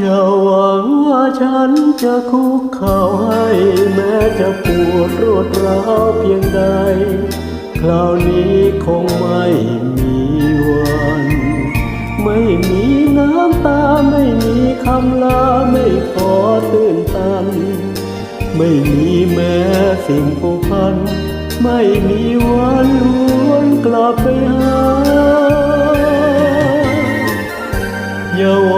อย่าวางว่าฉันจะคุกเข่าให้แม้จะปวดรวดร้าวเพียงใด คราวนี้คงไม่มีวัน ไม่มีน้ำตาไม่มีคำลาไม่ขอตื่นตัน ไม่มีแม้สิ่งผูกพัน ไม่มีวันหวนกลับไปหาอย่าหวังว่า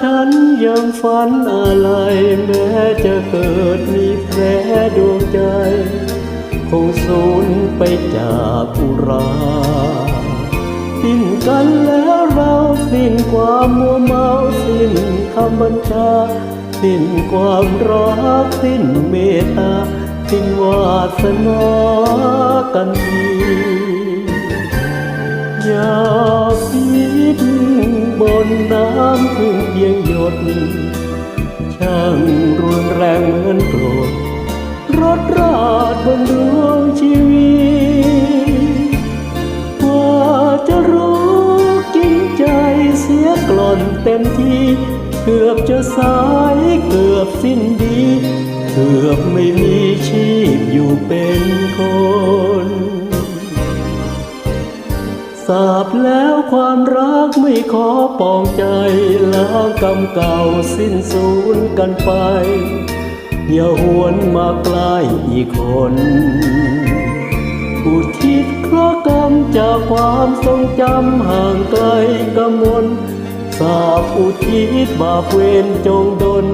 ฉันยังฝันอะไร แม้จะเกิดมีแผลดวงใจ คงสูญไปจากอุราสิ้นกันแล้วเราสิ้นความมัวเมาสิ้นคำบัญชา สิ้นความรักสิ้นเมตตา สิ้นวาสนากันทีอย่า บนน้ำเพึ่งเพียงหยด ช่างรุนแรงเหมือนโกรธรถราดบนดวงชีวิตกว่าจะรู้กินใจเสียกล่อนเต็มที่ เกือบจะสายเกือบสิ้นดี เกือบไม่มีชีพอยู่เป็นคน ทราบแล้วความรักไม่ขอปองใจล้างกรรมเก่าสิ้นสูญกันไป อย่าหวนมาใกล้อีกคนอุทิศเคราะห์กรรมจากความทรงจำห่างไกลกำมลสาบอุทิศบาปเวรจงดล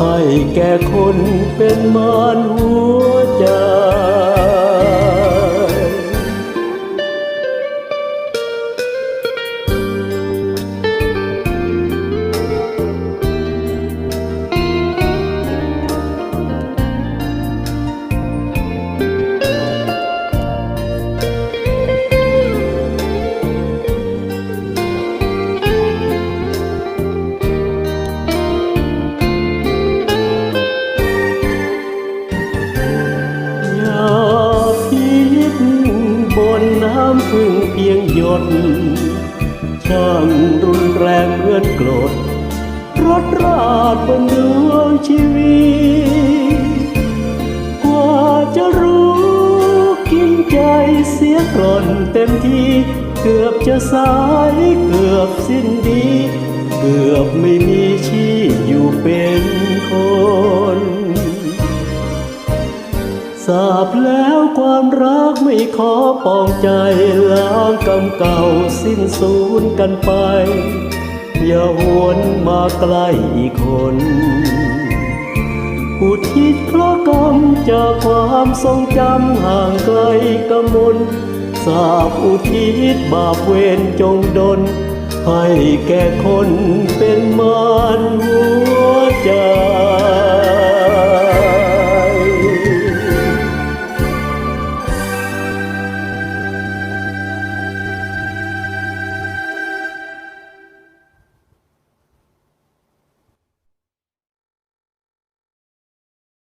ให้แก่คนเป็นมารหัวำพึ่งเพียงหยดช่างรุนแรงเหมือนโกรธรถราดบนดวงชีวิตกว่าจะรู้กินใจเสียกร่อนเต็มที่ เกือบจะสายเกือบสิ้นดี เกือบไม่มี ทราบแล้วความรักไม่ขอปองใจล้างกรรมเก่าสิ้นสูญกันไป อย่าหวนมาใกล้อีกคนอุทิศเคราะกรรมจากความทรงจำห่างไกลกำมลทราบอุทิศบาปเวรจงดล ให้แก่คนเป็นมารหัวใจ